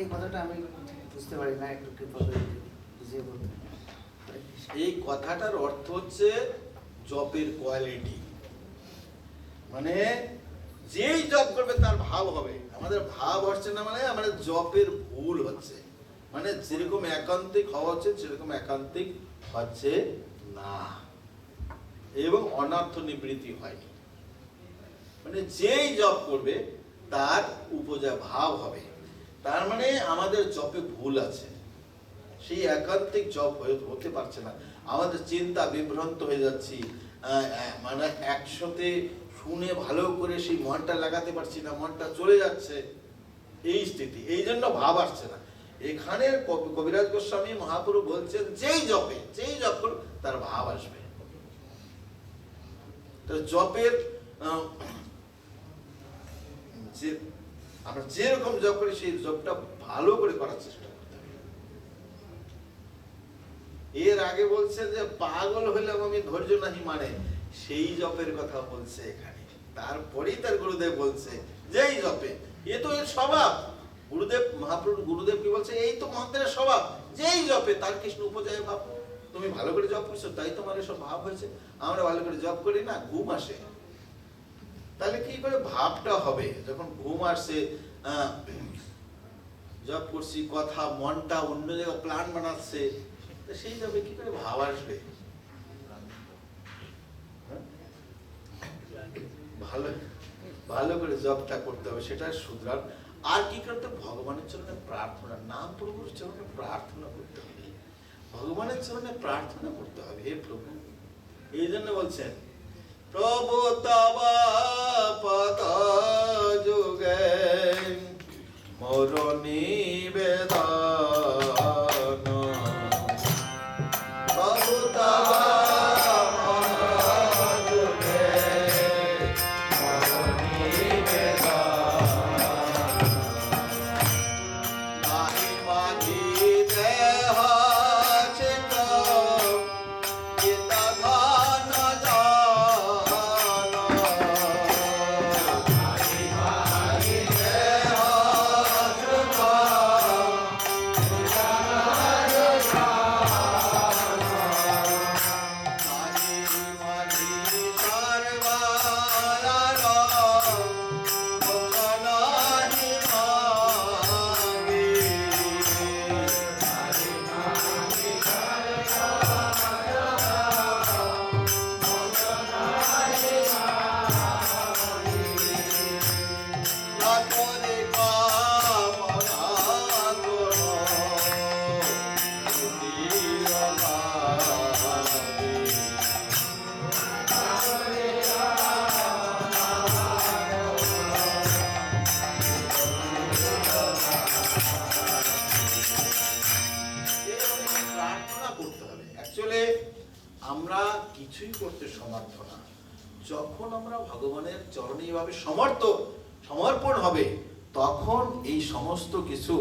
এই কথাটা আমি বুঝতে পারি না, একটু কৃপা করে বুঝিয়ে বলতে। এই কথাটার অর্থ হচ্ছে জপের কোয়ালিটি মানে যেই জপ করবে তার ভাব হবে। আমাদের ভাব হচ্ছে না মানে আমাদের জপের ভুল হচ্ছে। মানে যেরকম একান্তিক হওয়া হচ্ছে, সেরকম একান্তিক হচ্ছে না। এবং অনর্থ নিবৃত্তি হয়নি মানে যেই জপ করবে, তার উপজা ভাব হবে। তার মানে আমাদের জপে ভুল আছে। সেই একান্তিক জপ হয়ে হতে পারছে না। আমাদের চিন্তা বিভ্রান্ত হয়ে যাচ্ছি। মানে একসাথে শুনে ভালো করে সেই মনটা লাগাতে পারছি না, মনটা চলে যাচ্ছে। এই স্থিতি, এই জন্য ভাব আসছে না। এখানে কবি- কবিরাজ গোস্বামী মহাপুরু বলছেন, যেই জপে যেই জপ তার ভাব আসবে। জপের যে আমরা যেরকম জপ করি, সেই জপটা ভালো করে করার চেষ্টা করতে হবে। এর আগে বলছে যে, পাগল হইলাম আমি, ধৈর্য নাহি মানে। সেই জপের কথা বলছে এখানে। তারপরেই তার গুরুদেব বলছে, যেই জপে, এ তো এর স্বভাব। গুরুদেব, মহাপ্রভু, গুরুদেব কি বলছে, এই তো মন্ত্রের স্বভাব, যেই জপে, তার কৃষ্ণ উপজয় ভাব। তুমি ভালো করে জপ করছ, তাই তোমার এসব ভাব হয়েছে। আমরা ভালো করে জপ করি না, ঘুম আসে। তাহলে কি করে ভাবটা হবে? যখন ঘুম আসছে জব করছি, কথা, মনটা অন্য জায়গায় প্ল্যান বানাচ্ছে সেই যাবে কি করে ভাব আসবে? হ্যাঁ? ভালো ভালো করে জবটা করতে হবে, সেটা শুধরান আর কি করতে ভগবানের চরণে প্রার্থনা, নাম প্রভুর চরণে প্রার্থনা করতে হবে। ভগবানের চরণে প্রার্থনা করতে হবে, হে প্রভু। এই জন্য বলছেন প্রভু তবা পদ কিছুই করতে সমর্থ না। যখন আমরা ভগবানের চরণে এইভাবে সমর্থ, সমর্পণ হবে, তখন এই সমস্ত কিছু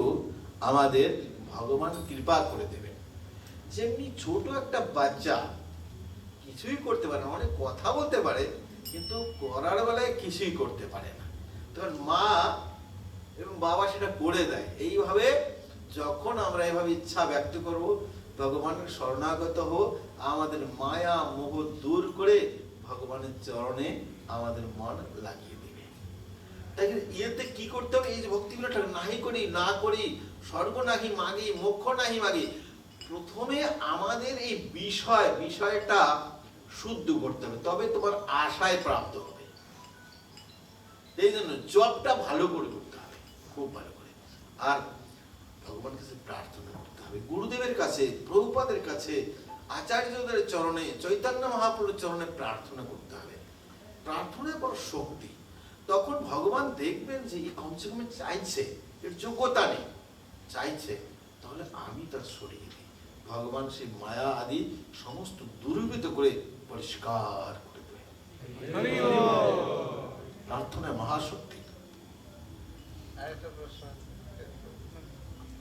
আমাদের ভগবান কৃপা করে দেবেন। যেমনি ছোট একটা বাচ্চা কিছুই করতে পারে না অনেক কথা বলতে পারে, কিন্তু করার বেলায় কিছুই করতে পারে না। তখন মা এবং বাবা সেটা করে দেয়। এইভাবে যখন আমরা এভাবে ইচ্ছা ব্যক্ত করব, ভগবানের শরণাগত হো আমাদের মায়া মোহ দূর করে ভগবানের চরণে আমাদের মন লাগিয়ে দেবে। তাই ইয়েতে কি করতে হবে? এই যে ভক্তিগুলো নাহি করি, না করি, স্বর্গ নাহি মাগি, মোক্ষ নাহি মাগি, প্রথমে আমাদের এই বিষয়, বিষয়টা শুদ্ধ করতে হবে, তবে তোমার আশায় প্রাপ্ত হবে। এই জন্য জবটা ভালো করে করতে হবে, খুব ভালো করে। আর ভগবান কাছে প্রার্থনা করতে হবে, গুরুদেবের কাছে, প্রভুপাদের কাছে আচার্যদের চরণে চৈতন্য মহাপ্রভুর চরণে প্রার্থনা করতে হবে। প্রার্থনা বড় শক্তি। তখন ভগবান দেখবেন যে কমসে কমে চাইছে এর যোগ্যতা নেই। চাইছে তাহলে আমি তার সরিয়ে দিই। ভগবান সেই মায়া আদি সমস্ত দূরীভূত করে পরিষ্কার করে দেবে প্রার্থনা মহাশক্তি। আরেকটা প্রশ্ন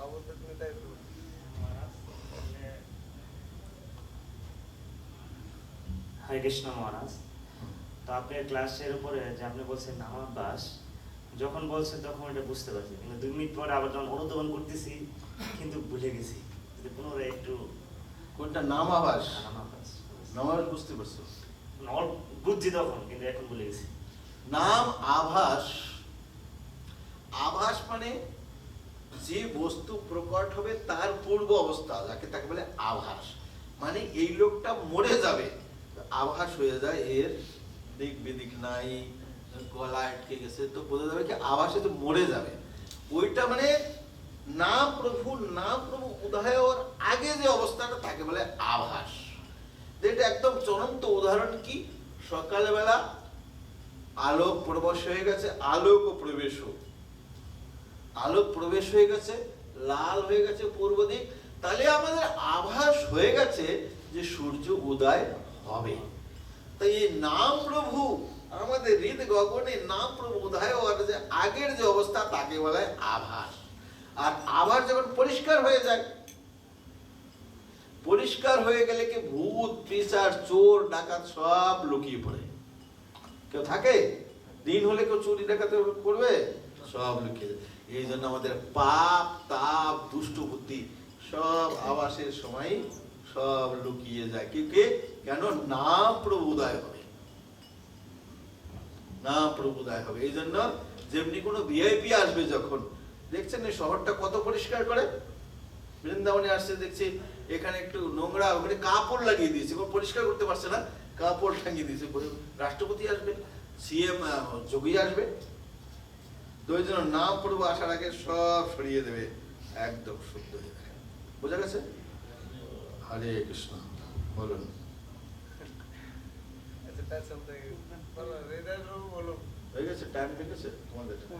অবশ্যই তুমি তাই বলো। হরে কৃষ্ণ মহারাজ। তো আপনার ক্লাসের উপরে যে আপনি বলছেন নামাভ্যাস যখন বলছে তখন এটা বুঝতে পারছি। কিন্তু দুই মিনিট পরে আবার যখন অনুধাবন করতেছি কিন্তু ভুলে গেছি। যে পুনরায় একটু কোনটা? নাম আবাস নামাজ। নাম বুঝতে পারছ? বুঝছি তখন কিন্তু এখন ভুলে গেছি। নাম আভাস। আভাস মানে যে বস্তু প্রকট হবে তার পূর্ব অবস্থা যাকে তাকে বলে আভাস। মানে এই লোকটা মরে যাবে। আভাস হয়ে যায়, এর দিক বিদিক নাই, গলা আটকে গেছে, তো বোঝা যাবে কি আভাসে তো মরে যাবে। ওইটা মানে না প্রভু না প্রভু উদয় আগে যে অবস্থাটা তাকে বলে আভাস। এটা একদম চরন্ত উদাহরণ কি? সকালবেলা আলোক প্রবেশ হয়ে গেছে, আলোক প্রবেশ আলোক প্রবেশ হয়ে গেছে, লাল হয়ে গেছে পূর্ব দিক। তাহলে আমাদের আভাস হয়ে গেছে যে সূর্য উদয় হবে। তাই এই নাম প্রভু, আমাদের হৃদ গগনে নাম প্রভু উদয় হওয়ার যে আগের যে অবস্থা, তাকে বলা আভাস। আর আভাস যখন পরিষ্কার হয়ে যায়, পরিষ্কার হয়ে গেলে কি ভূত পিসার চোর, ডাকাত সব লুকিয়ে পড়ে। কেউ থাকে? দিন হলে কেউ চুরি, ডাকাতে করবে? সব লুকিয়ে এই জন্য আমাদের পাপ, তাপ, দুষ্ট বুদ্ধি সব আবাসের সময় সব লুকিয়ে যায়। কি, কে? কেন? নাম প্রভুদয় হবে। নাম প্রভুদয় হবে। এই জন্য যেমনি কোনো ভিআইপি আসবে যখন, দেখছেন এই শহরটা কত পরিষ্কার করে? বৃন্দাবনে আসছে, দেখছি এখানে একটু নোংরা, ওখানে কাপড় লাগিয়ে দিয়েছে। পরিষ্কার করতে পারছে না, কাপড় টাঙিয়ে দিয়েছে। রাষ্ট্রপতি আসবে সিএম যোগী আসবে। তো ওই জন্য নাম পড়ব আসার আগে সব সরিয়ে দেবে। একদম শুদ্ধ হয়ে বোঝা গেছে? হরে কৃষ্ণ বলুন। আচ্ছা প্রভু বলুন। হয়ে গেছে টাইম হয়ে গেছে? তোমাদের প্রশ্ন।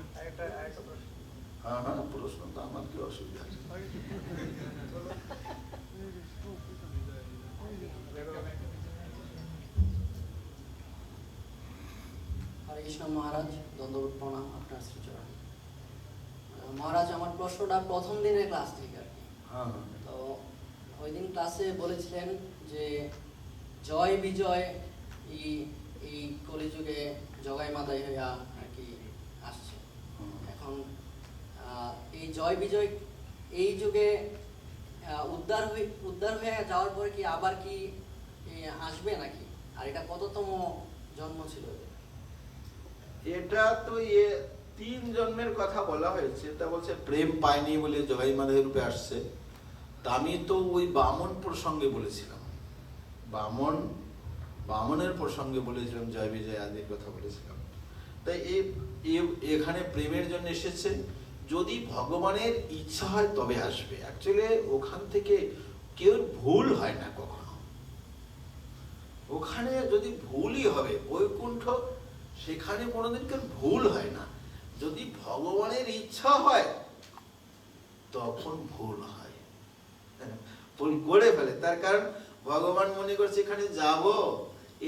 হ্যাঁ হ্যাঁ প্রশ্ন তো আমার কি অসুবিধা আছে? হরে কৃষ্ণ মহারাজ দণ্ডবোধ প্রণাম আপনার শ্রীচরণ মহারাজ আমার প্রশ্নটা প্রথম দিনের ক্লাস থেকে আর কি। হ্যাঁ হ্যাঁ। তো ওই দিন ক্লাসে বলেছিলেন যে জয় বিজয় এই এই কলিযুগে জগাই মাদাই হইয়া আর কি আসছে। এখন এই জয় বিজয় এই যুগে উদ্ধার হয়ে উদ্ধার হয়ে যাওয়ার পরে কি আবার কি আসবে নাকি? আর এটা কততম জন্ম ছিল? এটা তো ইয়ে তিন জন্মের কথা বলা হয়েছে। তা বলছে প্রেম পায়নি বলে জগাই মাধবের রূপে আসছে। তা আমি তো ওই বামন প্রসঙ্গে বলেছিলাম। বামন, বামনের প্রসঙ্গে বলেছিলাম, জয় বিজয় আদির কথা বলেছিলাম। তাই এখানে প্রেমের জন্য এসেছে। যদি ভগবানের ইচ্ছা হয় তবে আসবে। অ্যাকচুয়ালি ওখান থেকে কেউ ভুল হয় না কখনো। ওখানে যদি ভুলই হবে, বৈকুণ্ঠ, সেখানে কোনোদিন কেউ ভুল হয় না। যদি ভগবানের ইচ্ছা হয়, তখন ভুল হয়। ভুল করে ফেলে। তার কারণ ভগবান মনে করছে, এখানে যাব,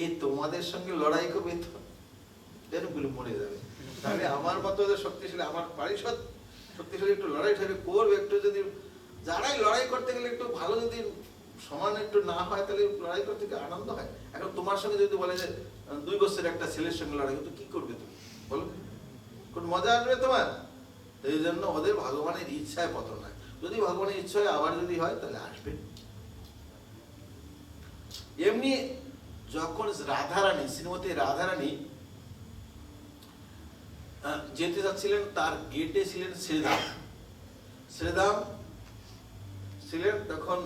এই তোমাদের সঙ্গে লড়াই করবে তো। যেনগুলো মরে যাবে। তাহলে আমার মতো শক্তিশালী, আমার পারিষদ শক্তিশালী একটু লড়াই ঠাড়াই করবে, একটু যদি যারাই লড়াই করতে গেলে একটু ভালো যদি সমান একটু না হয়, তাহলে লড়াই করতে কি আনন্দ হয়। এখন তোমার সঙ্গে যদি বলে যে, দুই বছরের একটা ছেলের সঙ্গে লড়াই করতে কি করবে তুমি? বলো। কোন মজা আসবে তোমার? এই জন্য ওদের ভগবানের ইচ্ছায় পতন হয়। যদি ভগবানের ইচ্ছায় আবার যদি হয়, তাহলে আসবে। এমনি যখন রাধারানী, শ্রীমতী রাধারানী যেতে যাচ্ছিলেন, তার গেটে ছিলেন শ্রীদাম শ্রীদাম ছিলেন তখন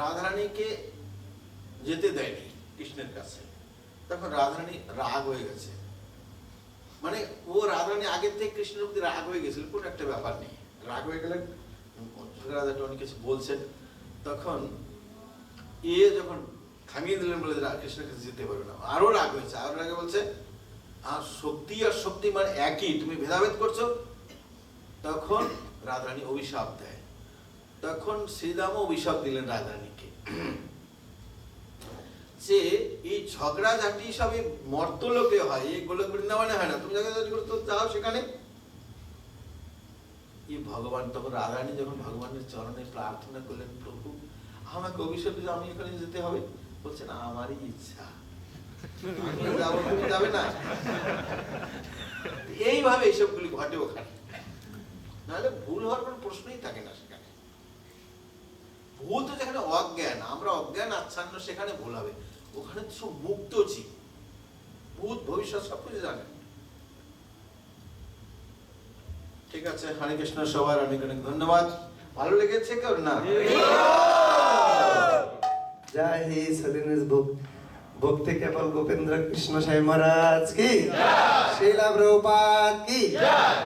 রাধারানীকে যেতে দেয়নি কৃষ্ণের কাছে। তখন রাধারানী রাগ হয়ে গেছে। মানে ও রাধারানী আগের থেকে কৃষ্ণের প্রতি রাগ হয়ে গেছিল, কোনো একটা ব্যাপার নেই। রাগ হয়ে গেলেন রাধাটা অনেক কিছু বলছেন। তখন এ যখন থামিয়ে দিলেন বলে কৃষ্ণের কাছে যেতে পারবে না। আরও রাগ হয়েছে। আরও রাগে বলছে আর শক্তি আর শক্তি মানে একই, তুমি ভেদাভেদ করছ? তখন রাধারানী অভিশাপ দেয়। তখন শ্রীরামও অভিশাপ দিলেন রাধারানীকে। যে এই ঝগড়া ঝাঁটি সবই মর্তলোকে হয়, এই গোলক বৃন্দাবনে হয় না। তুমি ঝাঁটি করতে যাও সেখানে। এই ভগবান, তখন রাধারানী যখন ভগবানের চরণে প্রার্থনা করলেন, প্রভু, আমাকে অভিশাপ দিলে আমি এখানে যেতে হবে? বলছে না আমারই ইচ্ছা। যাব না। এইভাবে এইসবগুলি ঘটে ওখানে। নাহলে ভুল হওয়ার প্রশ্নই থাকে না সেখানে। ভুল তো যেখানে অজ্ঞান, আমরা অজ্ঞান, আচ্ছন্ন, সেখানে ভুল হবে। ওখানে তো সব মুক্ত ভূত, ভবিষ্যৎ সব কিছু জানেন ঠিক আছে, হরে কৃষ্ণ, সবার অনেক অনেক ধন্যবাদ। ভালো লেগেছে কেউ? না। जय ही सदिनेश भुक्त भक्ति केवल गोपेंद्र कृष्ण साई महाराज की शीला प्रभुपाद की